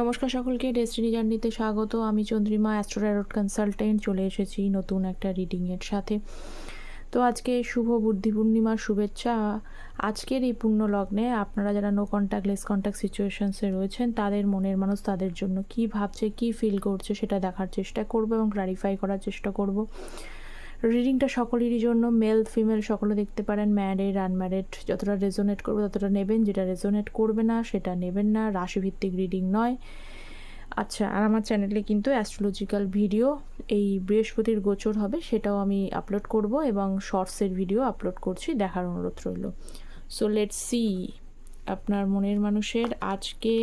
নমস্কার সকলকে ডেস্টিনি জার্নিতে স্বাগত। আমি চন্দ্রিমা অ্যাস্ট্রোডারট কনসালটেন্ট চলে এসেছি নতুন একটা রিডিংয়ের সাথে। তো আজকে শুভ বুদ্ধি পূর্ণিমার শুভেচ্ছা। আজকের এই পূর্ণ লগ্নে আপনারা যারা নো কন্ট্যাক্ট লেস কন্ট্যাক্ট সিচুয়েশনসে রয়েছেন, তাদের মনের মানুষ তাদের জন্য কি ভাবছে, কি ফিল করছে, সেটা দেখার চেষ্টা করব এবং ক্লারিফাই করার চেষ্টা করব। রিডিংটা সকলেরই জন্য মেল ফিমেল সকলে দেখতে পারেন ম্যারিড আনম্যারিড যতটা রেজোনেট করবে ততটা নেবেন, যেটা রেজোনেট করবে না সেটা নেবেন না, রাশিভিত্তিক রিডিং নয়। আচ্ছা আর আমার চ্যানেলে কিন্তু অ্যাস্ট্রোলজিক্যাল ভিডিও এই বৃহস্পতির গোচর হবে, সেটাও আমি আপলোড করব এবং শর্টসের ভিডিও আপলোড করছি, দেখার অনুরোধ রইল। সো লেট সি আপনার মনের মানুষের আজকে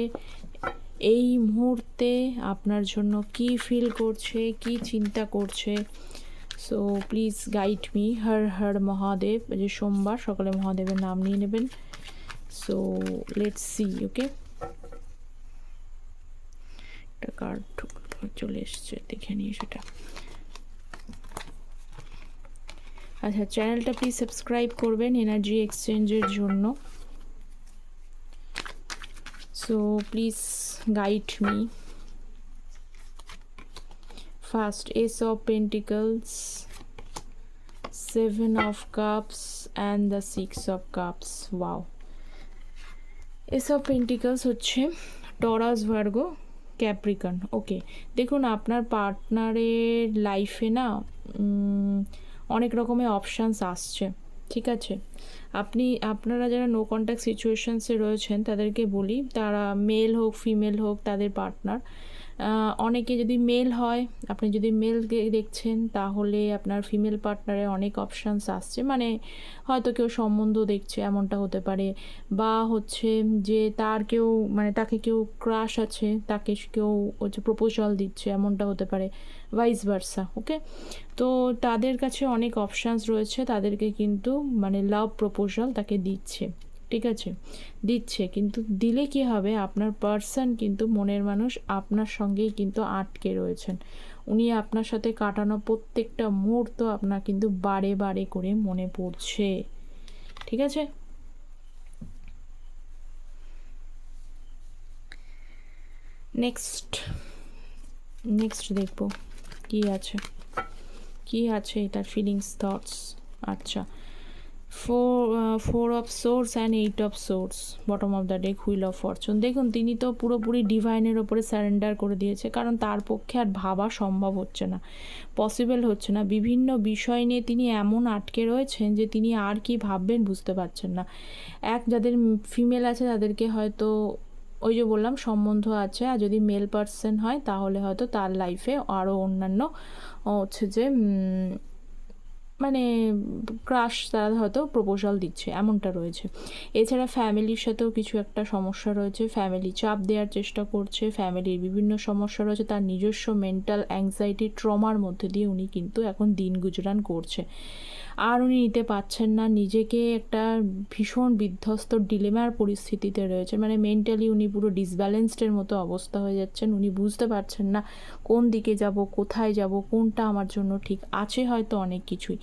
এই মুহূর্তে আপনার জন্য কি ফিল করছে, কি চিন্তা করছে so please guide me Har Har Mahadev যে সোমবার সকালে মহাদেবের নাম নিয়ে নেবেন সো লেটস সি ওকে একটা কার্ড চলে এসছে, দেখে নিয়ে সেটা। আচ্ছা চ্যানেলটা প্লিজ সাবস্ক্রাইব করবেন এনার্জি এক্সচেঞ্জের জন্য। So please guide me first ace of pentacles, seven of cups, and the six of cups. Wow. Ace of pentacles হচ্ছে টরাস ভার্গো ক্যাপ্রিকন ওকে দেখুন, আপনার পার্টনারের লাইফে না অনেক রকমের অপশানস আসছে। ঠিক আছে? আপনি, আপনারা যারা নো কন্ট্যাক্ট সিচুয়েশনসে রয়েছেন, তাদেরকে বলি, তারা মেল হোক ফিমেল হোক, তাদের পার্টনার অনেকে যদি মেল হয়, আপনি যদি মেল দেখছেন, তাহলে আপনার ফিমেল পার্টনারে অনেক অপশানস আসছে। মানে হয়তো কেউ সম্বন্ধ দেখছে, এমনটা হতে পারে। বা হচ্ছে যে তার কেউ মানে তাকে কেউ ক্রাশ আছে, তাকে কেউ হচ্ছে প্রপোজাল দিচ্ছে, এমনটা হতে পারে। ভাইস ভার্সা ওকে তো তাদের কাছে অনেক অপশানস রয়েছে, তাদেরকে কিন্তু মানে লাভ প্রপোজাল তাকে দিচ্ছে। ঠিক আছে? দিচ্ছে। কিন্তু দিলে কি হবে? আপনার পার্সন কিন্তু মনের মানুষ আপনার সঙ্গেই কিন্তু আটকে রয়েছেন। উনি আপনার সাথে কাটানো প্রত্যেকটা মুহূর্ত আপনার কিন্তু বারে বারে করে মনে পড়ছে। ঠিক আছে? নেক্সট নেক্সট দেখব। কি আছে? কি আছে তার ফিলিংস থটস আচ্ছা। Four four of swords and eight of swords bottom of the deck wheel of fortune দেখুন, তিনি তো পুরোপুরি ডিভাইনের ওপরে স্যারেন্ডার করে দিয়েছে, কারণ তার পক্ষে আর ভাবা সম্ভব হচ্ছে না পসিবল হচ্ছে না। বিভিন্ন বিষয় নিয়ে তিনি এমন আটকে রয়েছেন যে তিনি আর কি ভাববেন বুঝতে পারছেন না। এক, যাদের ফিমেল আছে, তাদেরকে হয়তো ওই যে বললাম, সম্বন্ধ আছে, আর যদি মেল পার্সন হয়, তাহলে হয়তো তার লাইফে আরও অন্যান্য হচ্ছে যে মানে ক্রাশ তারা হয়তো প্রপোজাল দিচ্ছে, এমনটা রয়েছে। এছাড়া ফ্যামিলির সাথেও কিছু একটা সমস্যা রয়েছে ফ্যামিলি চাপ দেওয়ার চেষ্টা করছে ফ্যামিলির বিভিন্ন সমস্যা রয়েছে, তার নিজস্ব মেন্টাল অ্যাংজাইটি ট্রমার মধ্যে দিয়ে উনি কিন্তু এখন দিন গুজরান করছে। আর উনি নিতে পারছেন না। নিজেকে একটা ভীষণ বিধ্বস্ত ডিলেমার পরিস্থিতিতে রয়েছে। মানে মেন্টালি উনি পুরো ডিসব্যালেন্সডের মতো অবস্থা হয়ে যাচ্ছেন। উনি বুঝতে পারছেন না কোন দিকে যাব, কোথায় যাব, কোনটা আমার জন্য ঠিক আছে হয়তো অনেক কিছুই।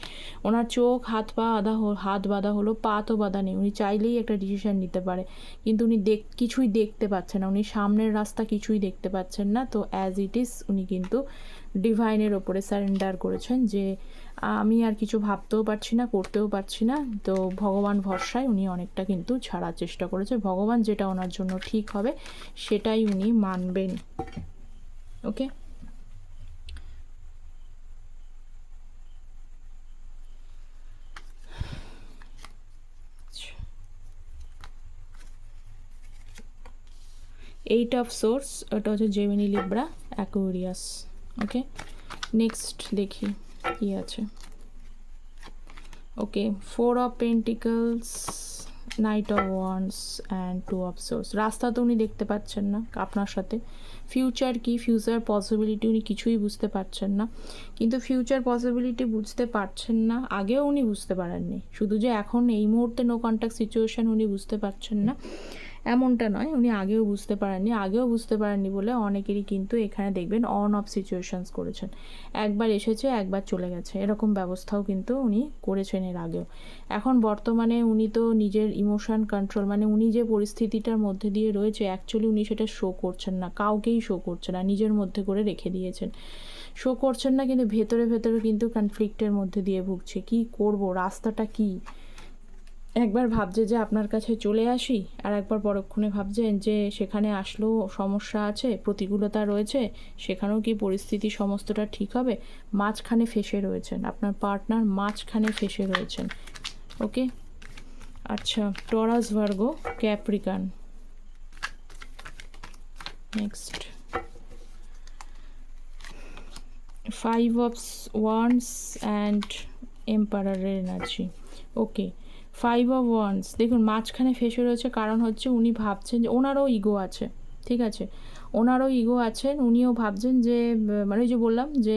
ওনার চোখ, হাত পা আধা হাত বাঁধা হলো পা তো বাঁধা নেই। উনি চাইলেই একটা ডিসিশন নিতে পারে। কিন্তু উনি দেখ, কিছুই দেখতে পাচ্ছেন না। উনি সামনের রাস্তা কিছুই দেখতে পাচ্ছেন না। তো অ্যাজ ইট ইজ উনি কিন্তু ডিভাইনের ওপরে সারেন্ডার করেছেন যে আমি আর কিছু ভাবতেও পারছি না, করতেও পারছি না। তো ভগবান ভরসায় উনি অনেকটা কিন্তু ছাড়ার চেষ্টা করেছে। ভগবান যেটা ওনার জন্য ঠিক হবে, সেটাই উনি মানবেন। ওকে? এইট অফ সোর্স ওটা হচ্ছে Gemini Libra Aquarius okay? Next দেখি। কি আছে। Okay four of pentacles knight of wands and two of swords রাস্তা তো উনি দেখতে পাচ্ছেন না আপনার সাথে। ফিউচার কি? ফিউচার পসিবিলিটি উনি কিছুই বুঝতে পারছেন না। কিন্তু ফিউচার পসিবিলিটি বুঝতে পারছেন না, আগেও উনি বুঝতে পারেননি। শুধু যে এখন এই মুহূর্তে নো কন্ট্যাক্ট সিচুয়েশান উনি বুঝতে পারছেন না। এমনটা নয়, উনি আগেও বুঝতে পারেননি, আগেও বুঝতে পারেননি বলে অনেকেরই কিন্তু এখানে দেখবেন অন অফ সিচুয়েশনস করেছেন। একবার এসেছে, একবার চলে গেছে, এরকম ব্যবস্থাও কিন্তু উনি করেছেন এর আগেও। এখন বর্তমানে উনি তো নিজের ইমোশন কন্ট্রোল মানে উনি যে পরিস্থিতিটার মধ্যে দিয়ে রয়েছে অ্যাকচুয়ালি উনি সেটা শো করছেন না, কাউকেই শো করছেন না, নিজের মধ্যে করে রেখে দিয়েছেন। শো করছেন না, কিন্তু ভেতরে ভেতরে কিন্তু কনফ্লিক্টের মধ্যে দিয়ে ভুগছে। কি করব, রাস্তাটা কি? একবার ভাবছে যে আপনার কাছে চলে আসি, আর একবার পরক্ষণে ভাবছেন যে সেখানে আসলেও সমস্যা আছে, প্রতিকূলতা রয়েছে, সেখানেও কি পরিস্থিতি সমস্তটা ঠিক হবে? মাঝখানে ফেসে রয়েছেন, আপনার পার্টনার মাঝখানে ফেসে রয়েছেন। ওকে? আচ্ছা Taurus Virgo, Capricorn. Next. Five of wands and এম্পারারের energy. Okay five of wands দেখুন, মাঝখানে ফেসে রয়েছে কারণ হচ্ছে উনি ভাবছেন যে ওনারও ইগো আছে, ঠিক আছে? ওনারও ইগো আছেন, উনিও ভাবছেন যে মানে ওই যে বললাম যে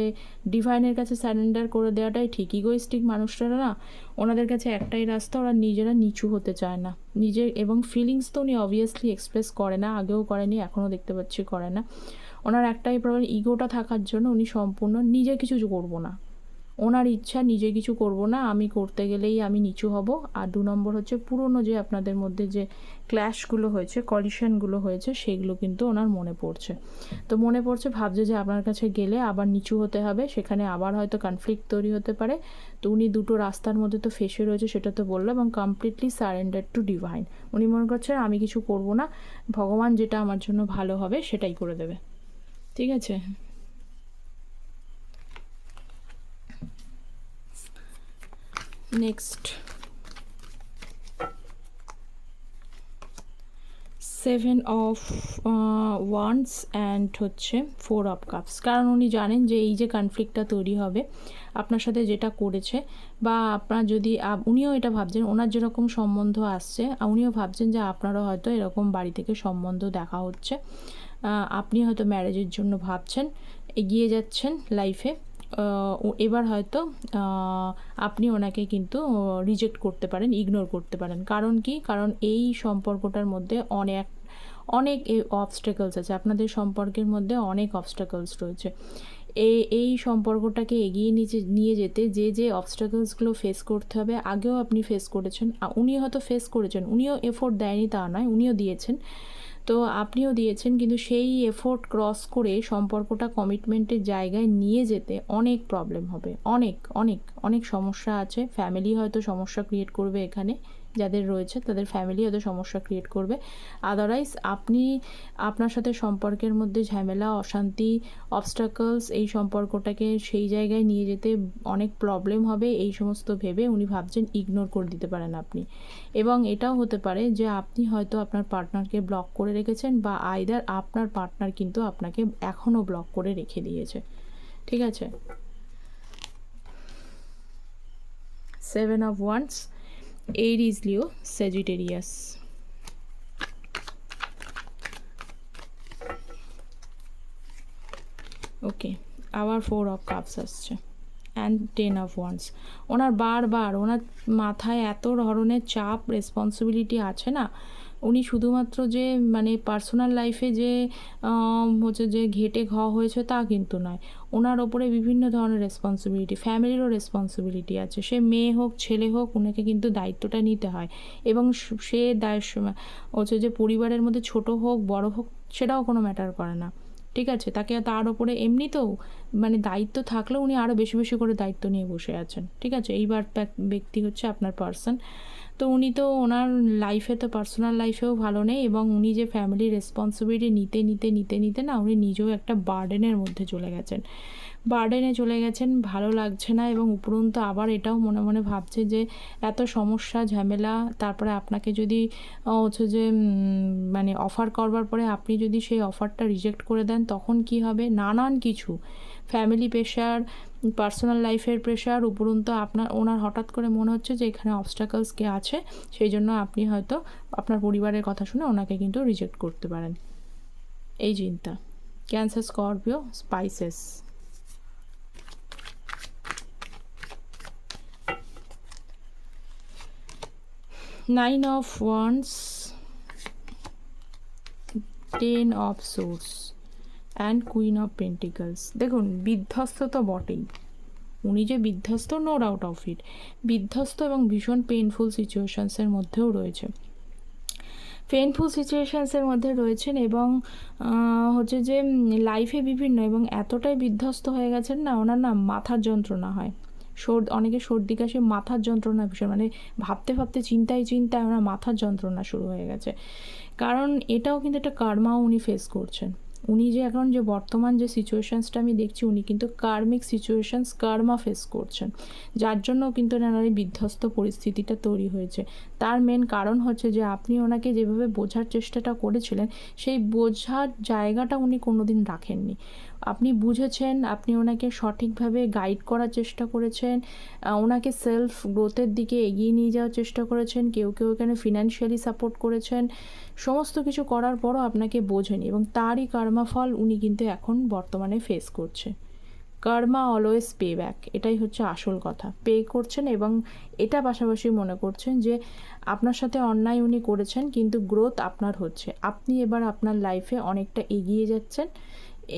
ডিভাইনের কাছে স্যারেন্ডার করে দেওয়াটাই ঠিক। ইগোইস্টিক মানুষরা না, ওনাদের কাছে একটাই রাস্তা, ওরা নিজেরা নিচু হতে চায় না। নিজের এবং ফিলিংস তো উনি অবভিয়াসলি এক্সপ্রেস করে না, আগেও করেনি, এখনও দেখতে পাচ্ছি করে না। ওনার একটাই প্রবলেম ইগোটা থাকার জন্য উনি সম্পূর্ণ নিজে কিছু করব না। ওনার ইচ্ছা, নিজে কিছু করব না, আমি করতে গেলেই আমি নিচু হব। আর দু নম্বর হচ্ছে পুরনো যে আপনাদের মধ্যে যে ক্ল্যাশগুলো হয়েছে কলিশনগুলো হয়েছে, সেগুলো কিন্তু ওনার মনে পড়ছে। তো মনে পড়ছে, ভাবছে যে আপনার কাছে গেলে আবার নিচু হতে হবে, সেখানে আবার হয়তো কনফ্লিক্ট তৈরি হতে পারে। তো উনি দুটো রাস্তার মধ্যে তো ফেসে রয়েছে, সেটা তো বলল এবং কমপ্লিটলি সারেন্ডার টু ডিভাইন উনি মনে করছেন, আমি কিছু করব না, ভগবান যেটা আমার জন্য ভালো হবে, সেটাই করে দেবে। ঠিক আছে? Next seven of wands and হচ্ছে ফোর অফ কাপস কারণ উনি জানেন যে এই যে কনফ্লিক্টটা তৈরি হবে, আপনার সাথে যেটা করেছে বা আপনার যদি উনিও এটা ভাবছেন, ওনার যেরকম সম্বন্ধ আসছে উনিও ভাবছেন যে আপনারও হয়তো এরকম বাড়ি থেকে সম্বন্ধ দেখা হচ্ছে। আপনি হয়তো ম্যারেজের জন্য ভাবছেন, এগিয়ে যাচ্ছেন লাইফে এবার হয়তো আপনি ওনাকে কিন্তু রিজেক্ট করতে পারেন ইগনোর করতে পারেন। কারণ কি? কারণ এই সম্পর্কটার মধ্যে অনেক অনেক অবস্টেকলস আছে। আপনাদের সম্পর্কের মধ্যে অনেক অবস্টেকলস রয়েছে। এই এই সম্পর্কটাকে এগিয়ে নিচে, নিয়ে যেতে যে যে অবস্টাকলসগুলো ফেস করতে হবে, আগেও আপনি ফেস করেছেন উনি হয়তো ফেস করেছেন, উনিও এফোর্ট দেয়নি তা নয়, উনিও দিয়েছেন। তো আপনিও দিয়েছেন, কিন্তু সেই এফোর্ট ক্রস করে সম্পর্কটা কমিটমেন্টের জায়গায় নিয়ে যেতে অনেক প্রবলেম হবে। অনেক অনেক অনেক সমস্যা আছে। ফ্যামিলি হয়তো সমস্যা ক্রিয়েট করবে এখানে। যাদের রয়েছে, তাদের ফ্যামিলি হয়তো সমস্যা ক্রিয়েট করবে। আদারওয়াইজ আপনি, আপনার সাথে সম্পর্কের মধ্যে ঝামেলা, অশান্তি অবস্টাকলস এই সম্পর্কটাকে সেই জায়গায় নিয়ে যেতে অনেক প্রবলেম হবে। এই সমস্ত ভেবে উনি ভাবছেন ইগনোর করে দিতে পারেন আপনি। এবং এটাও হতে পারে যে আপনি হয়তো আপনার পার্টনারকে ব্লক করে রেখেছেন বা আইদার আপনার পার্টনার কিন্তু আপনাকে এখনও ব্লক করে রেখে দিয়েছে। ঠিক আছে? Seven of wands Aries Leo Sagittarius. Okay আবার ফোর অফ কাপস আসছে অ্যান্ড টেন অফ ওয়ান্স ওনার বারবার, ওনার মাথায় এত ধরনের চাপ রেসপন্সিবিলিটি আছে না উনি শুধুমাত্র যে মানে পার্সোনাল লাইফে যে হচ্ছে যে ঘেটে ঘ হয়েছে তা কিন্তু নয়। ওনার ওপরে বিভিন্ন ধরনের রেসপন্সিবিলিটি ফ্যামিলিরও রেসপন্সিবিলিটি আছে। সে মেয়ে হোক, ছেলে হোক ওনাকে কিন্তু দায়িত্বটা নিতে হয়। এবং সে দায় হচ্ছে যে পরিবারের মধ্যে ছোট হোক, বড় হোক, সেটাও কোনো ম্যাটার করে না। ঠিক আছে? তাকে তার ওপরে এমনিতেও মানে দায়িত্ব থাকলেও উনি আরও বেশি বেশি করে দায়িত্ব নিয়ে বসে আছেন। ঠিক আছে? এইবার ব্যক্তি হচ্ছে আপনার পার্সন তো উনি তো ওনার লাইফে তো পার্সোনাল লাইফেও ভালো নেই এবং উনি যে ফ্যামিলি রেসপন্সিবিলিটি নিতে নিতে নিতে নিতে না উনি নিজেও একটা বার্ডেনের মধ্যে চলে গেছেন। বার্ডেনে চলে গেছেন, ভালো লাগছে না এবং উপরন্ত আবার এটাও মনে মনে ভাবছে যে এত সমস্যা, ঝামেলা, তারপরে আপনাকে যদি হচ্ছে যে মানে অফার করবার পরে আপনি যদি সেই অফারটা রিজেক্ট করে দেন, তখন কি হবে? নানান কিছু। ফ্যামিলি প্রেশার পার্সোনাল লাইফের প্রেশার উপরন্ত আপনার, ওনার হঠাৎ করে মনে হচ্ছে যে এখানে অবস্টাকলস কে আছে, সেই জন্য আপনি হয়তো আপনার পরিবারের কথা শুনে ওনাকে কিন্তু রিজেক্ট করতে পারেন। এই চিন্তা। Cancer Scorpio Pisces nine of wands ten of swords and queen of pentacles দেখুন, বিধ্বস্ত তো বটেই। উনি যে বিধ্বস্ত নো ডাউট অফ ইট বিধ্বস্ত এবং ভীষণ পেনফুল সিচুয়েশনসের মধ্যেও রয়েছে। পেনফুল সিচুয়েশনসের মধ্যে রয়েছেন এবং হচ্ছে যে লাইফে বিভিন্ন এবং এতটাই বিধ্বস্ত হয়ে গেছেন না, ওনার না মাথার যন্ত্রণা হয়। সর্দি, অনেকে সর্দি কাশি, মাথার যন্ত্রণা ভীষণ মানে ভাবতে ভাবতে, চিন্তায় চিন্তায় ওনার মাথার যন্ত্রণা শুরু হয়ে গেছে। কারণ এটাও কিন্তু একটা কার্মাও উনি ফেস করছেন। উনি যে এখন যে বর্তমান যে সিচুয়েশনসটা আমি দেখছি, উনি কিন্তু কার্মিক সিচুয়েশনস কার্মা ফেস করছেন। যার জন্য কিন্তু ওনার এই বিধ্বস্ত পরিস্থিতিটা তৈরি হয়েছে। তার মেন কারণ হচ্ছে যে, আপনি ওনাকে যেভাবে বোঝার চেষ্টাটা করেছিলেন, সেই বোঝার জায়গাটা উনি কোনোদিন রাখেননি। আপনি বুঝেছেন, আপনি ওনাকে সঠিকভাবে গাইড করার চেষ্টা করেছেন ওনাকে সেলফ গ্রোথের দিকে এগিয়ে নিয়ে যাওয়ার চেষ্টা করেছেন, কেউ কেউ এখানে ফিনান্সিয়ালি সাপোর্ট করেছেন, সমস্ত কিছু করার পরও আপনাকে বোঝেনি এবং তারই কর্মা ফল উনি কিন্তু এখন বর্তমানে ফেস করছে। কর্মা অলওয়েজ পে ব্যাক এটাই হচ্ছে আসল কথা। পে করছেন এবং এটা পাশাপাশি মনে করছেন যে, আপনার সাথে অন্যায় উনি করেছেন, কিন্তু গ্রোথ আপনার হচ্ছে। আপনি এবার আপনার লাইফে অনেকটা এগিয়ে যাচ্ছেন,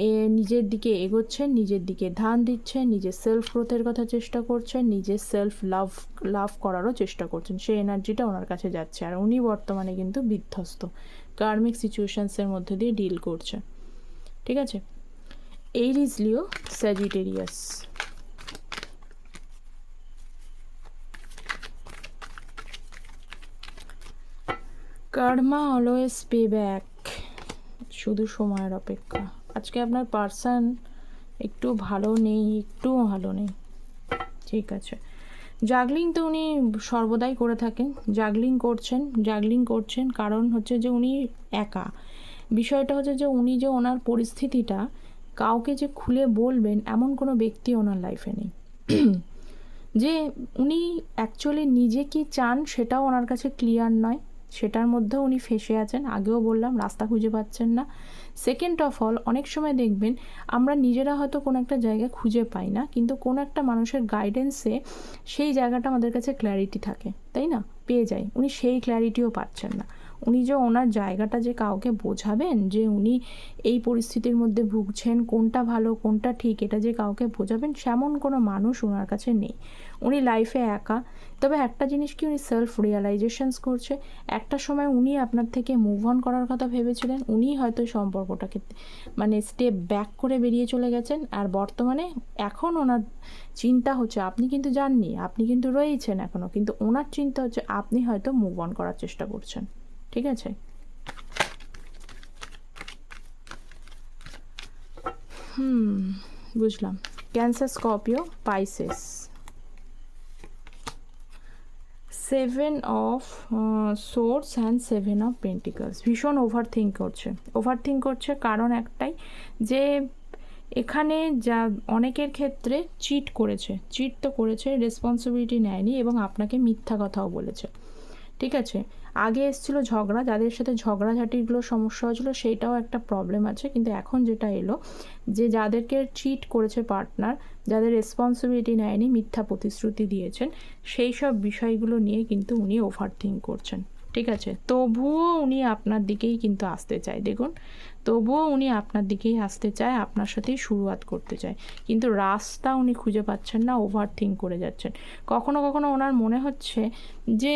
এ নিজের দিকে এগোচ্ছেন, নিজের দিকে ধ্যান দিচ্ছেন, নিজের সেলফ গ্রোথের কথা চেষ্টা করছেন, নিজের সেলফ লাভ লাভ করারও চেষ্টা করছেন। সেই এনার্জিটা ওনার কাছে যাচ্ছে। আর উনি বর্তমানে কিন্তু বিধ্বস্ত। কার্মিক সিচুয়েশানসের মধ্যে দিয়ে ডিল করছে। ঠিক আছে? Aries Leo Sagittarius karma always pay back শুধু সময়ের অপেক্ষা। আজকে আপনার পার্সন একটু ভালো নেই একটুও ভালো নেই। ঠিক আছে। জাগলিং তো উনি সর্বদাই করে থাকেন। জাগলিং করছেন জাগলিং করছেন। কারণ হচ্ছে যে উনি একা। বিষয়টা হচ্ছে যে উনি যে ওনার পরিস্থিতিটা কাউকে যে খুলে বলবেন এমন কোনো ব্যক্তি ওনার লাইফে নেই। যে উনি অ্যাকচুয়ালি নিজে কি চান সেটাও ওনার কাছে ক্লিয়ার নয়। সেটার মধ্যেও উনি ফেসে আছেন। আগেও বললাম, রাস্তা খুঁজে পাচ্ছেন না। সেকেন্ড অফ অল অনেক সময় দেখবেন আমরা নিজেরা হয়তো কোনো একটা জায়গা খুঁজে পাই না, কিন্তু কোনো একটা মানুষের গাইডেন্সে সেই জায়গাটা আমাদের কাছে ক্ল্যারিটি থাকে, তাই না? পেয়ে যাই উনি সেই ক্ল্যারিটিও পাচ্ছেন না। উনি যে ওনার জায়গাটা যে কাউকে বোঝাবেন, যে উনি এই পরিস্থিতির মধ্যে ভুগছেন, কোনটা ভালো, কোনটা ঠিক, এটা যে কাউকে বোঝাবেন, সেমন কোনো মানুষ ওনার কাছে নেই। উনি লাইফে একা। তবে একটা জিনিস কি উনি সেলফ রিয়েলাইজেশনস করছে? একটা সময় উনি আপনার থেকে মুভ অন করার কথা ভেবেছিলেন, উনি হয়তো সম্পর্কটাকে মানে স্টেপ ব্যাক করে বেরিয়ে চলে গেছেন। আর বর্তমানে এখন ওনার চিন্তা হচ্ছে, আপনি কিন্তু যাননি আপনি কিন্তু রয়েছেন এখনও কিন্তু ওনার চিন্তা হচ্ছে আপনি হয়তো মুভ অন করার চেষ্টা করছেন। ঠিক আছে? হুম, বুঝলাম। Cancer Scorpio Pisces seven of swords and seven of pentacles ভীষণ ওভার থিঙ্ক করছে। ওভার থিঙ্ক করছে কারণ একটাই যে এখানে যা অনেকের ক্ষেত্রে চিট করেছে। চিট তো করেছে রেসপন্সিবিলিটি নেয়নি এবং আপনাকে মিথ্যা কথাও বলেছে। ঠিক আছে? আগে এসেছিল ঝগড়া, যাদের সাথে ঝগড়াঝাটিগুলো সমস্যা হয়েছিল সেইটাও একটা প্রবলেম আছে। কিন্তু এখন যেটা এলো, যে যাদেরকে চিট করেছে পার্টনার যাদের রেসপন্সিবিলিটি নেয়নি, মিথ্যা প্রতিশ্রুতি দিয়েছেন, সেই সব বিষয়গুলো নিয়ে কিন্তু উনি ওভার থিঙ্ক করছেন। ঠিক আছে? তবুও উনি আপনার দিকেই কিন্তু আসতে চায়, দেখুন। তবুও উনি আপনার দিকেই আসতে চায়, আপনার সাথেই শুরুয়াত করতে চায়। কিন্তু রাস্তা উনি খুঁজে পাচ্ছেন না ওভার থিঙ্ক করে যাচ্ছেন। কখনো কখনো ওনার মনে হচ্ছে যে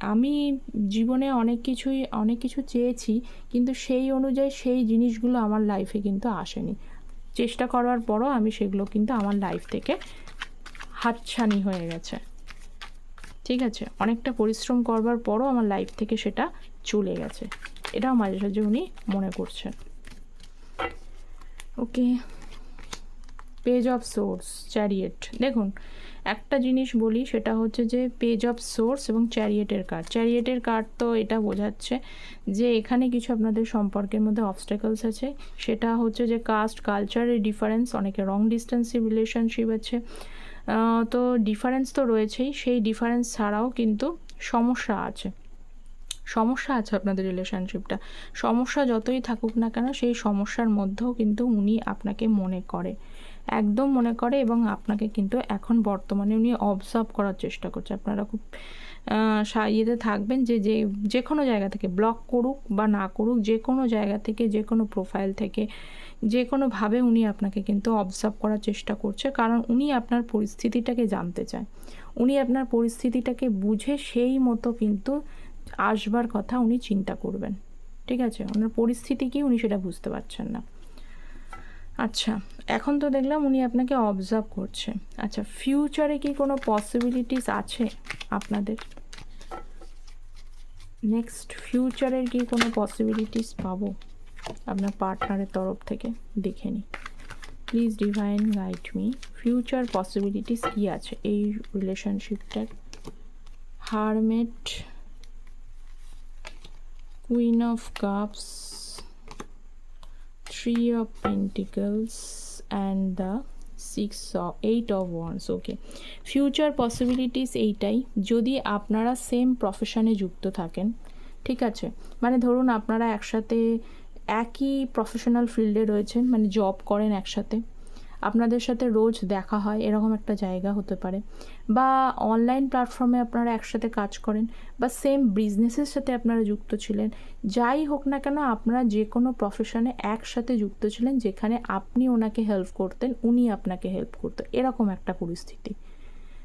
আমি জীবনে অনেক কিছুই, অনেক কিছু চেয়েছি, কিন্তু সেই অনুযায়ী সেই জিনিসগুলো আমার লাইফে কিন্তু আসেনি। চেষ্টা করার পরও আমি সেগুলো কিন্তু আমার লাইফ থেকে হাতছানি হয়ে গেছে। ঠিক আছে? অনেকটা পরিশ্রম করবার পরও আমার লাইফ থেকে সেটা চলে গেছে। এটাও মাঝে সাঝে উনি মনে করছেন। Okay page of swords chariot দেখুন, একটা জিনিস বলি, সেটা হচ্ছে যে পেজ অফ সোর্স এবং চ্যারিয়েটের কার্ড চ্যারিয়েটের কার্ড তো এটা বোঝাচ্ছে যে এখানে কিছু আপনাদের সম্পর্কের মধ্যে অবস্টাকলস আছে। সেটা হচ্ছে যে কাস্ট কালচারের ডিফারেন্স অনেকে রং ডিস্টেন্সিভ রিলেশনশিপ আছে। তো ডিফারেন্স তো রয়েছেই, সেই ডিফারেন্স ছাড়াও কিন্তু সমস্যা আছে। সমস্যা আছে আপনাদের রিলেশনশিপটা সমস্যা যতই থাকুক না কেন, সেই সমস্যার মধ্যেও কিন্তু উনি আপনাকে মনে করে। একদম মনে করে এবং আপনাকে কিন্তু এখন বর্তমানে উনি অবজার্ভ করার চেষ্টা করছে। আপনারা খুব ইয়েতে থাকবেন যে যে যে কোনো জায়গা থেকে ব্লক করুক বা না করুক যে কোনো জায়গা থেকে যে কোনো প্রোফাইল থেকে যে কোনোভাবে উনি আপনাকে কিন্তু অবজার্ভ করার চেষ্টা করছে, কারণ উনি আপনার পরিস্থিতিটাকে জানতে চায়। উনি আপনার পরিস্থিতিটাকে বুঝে সেই মতো কিন্তু আসবার কথা উনি চিন্তা করবেন। ঠিক আছে? ওনার পরিস্থিতি কি উনি সেটা বুঝতে পারছেন না। আচ্ছা এখন তো দেখলাম উনি আপনাকে অবজার্ভ করছে। আচ্ছা ফিউচারে কি কোনো পসিবিলিটিস আছে আপনাদের? নেক্সট ফিউচারের কি কোনো পসিবিলিটিস পাবো? আপনার পার্টনারের তরফ থেকে দেখে নিই। Please divine guide me future possibilities কী আছে? এই রিলেশনশিপটার hermit queen of cups three of pentacles and the six eight of wands okay future possibilities এইটাই। যদি আপনারা সেম প্রফেশনে যুক্ত থাকেন, ঠিক আছে? মানে ধরুন আপনারা একসাথে একই প্রফেশনাল ফিল্ডে রয়েছেন মানে জব করেন একসাথে। আপনাদের সাথে রোজ দেখা হয়, এরকম একটা জায়গা হতে পারে। বা অনলাইন প্ল্যাটফর্মে আপনারা একসাথে কাজ করেন, বা সেম বিজনেসের সাথে আপনারা যুক্ত ছিলেন। যাই হোক না কেন, আপনারা যে কোনো প্রফেশনে একসাথে যুক্ত ছিলেন, যেখানে আপনি ওনাকে হেল্প করতেন, উনি আপনাকে হেল্প করতেন এরকম একটা পরিস্থিতি।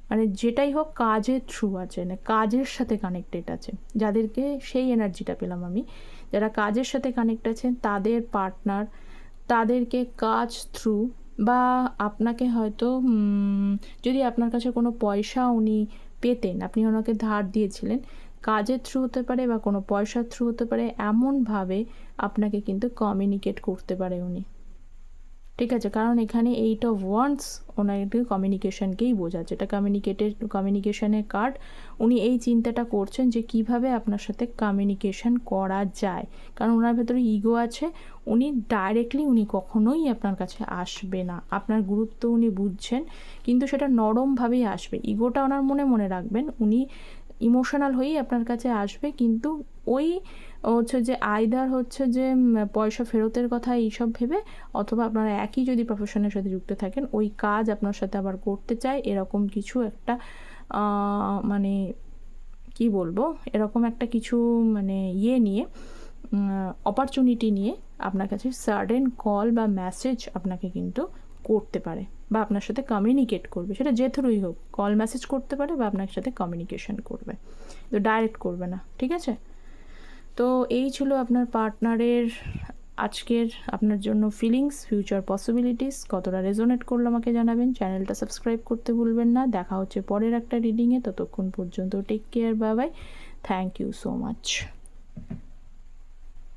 মানে যেটাই হোক, কাজের থ্রু আছে মানে কাজের সাথে কানেক্টেড আছে। যাদেরকে সেই এনার্জিটা পেলাম আমি। যারা কাজের সাথে কানেক্ট আছেন, তাদের পার্টনার তাদেরকে কাজ থ্রু বা আপনাকে হয়তো যদি আপনার কাছে কোনো পয়সা উনি পেতেন, আপনি ওনাকে ধার দিয়েছিলেন কাজের থ্রু হতে পারে বা কোনো পয়সার থ্রু হতে পারে, এমনভাবে আপনাকে কিন্তু কমিউনিকেট করতে পারে উনি। ঠিক আছে? কারণ এখানে এইট অফ ওয়ান্স ওনার কমিউনিকেশনকেই বোঝাচ্ছে এটা কমিউনিকেটেড কমিউনিকেশনের কার্ড উনি এই চিন্তাটা করছেন যে কীভাবে আপনার সাথে কমিউনিকেশন করা যায়। কারণ ওনার ভেতরে ইগো আছে, উনি ডাইরেক্টলি উনি কখনোই আপনার কাছে আসবে না। আপনার গুরুত্ব উনি বুঝছেন, কিন্তু সেটা নরমভাবেই আসবে। ইগোটা ওনার মনে মনে রাখবেন, উনি ইমোশনাল হয়েই আপনার কাছে আসবে, কিন্তু ওই হচ্ছে যে আইদার হচ্ছে যে পয়সা ফেরতের কথা এইসব ভেবে অথবা আপনারা একই যদি প্রফেশনের সাথে যুক্ত থাকেন, ওই কাজ আপনার সাথে আবার করতে চায়, এরকম কিছু একটা মানে কি বলব, এরকম একটা কিছু মানে ইয়ে নিয়ে অপরচুনিটি নিয়ে আপনার কাছে সাডেন কল বা মেসেজ আপনাকে কিন্তু করতে পারে বা আপনার সাথে কমিউনিকেট করবে। সেটা যে থ্রুই হোক কল মেসেজ করতে পারে বা আপনার সাথে কমিউনিকেশন করবে। তো ডাইরেক্ট করবে না, ঠিক আছে? তো এই ছিল আপনার পার্টনারের আজকের আপনার জন্য ফিলিংস ফিউচার পসিবিলিটিস কতটা রেজোনেট করল আমাকে জানাবেন। চ্যানেলটা সাবস্ক্রাইব করতে ভুলবেন না। দেখা হচ্ছে পরের একটা রিডিংয়ে ততক্ষণ পর্যন্ত টেক কেয়ার বাবাই bye thank you so much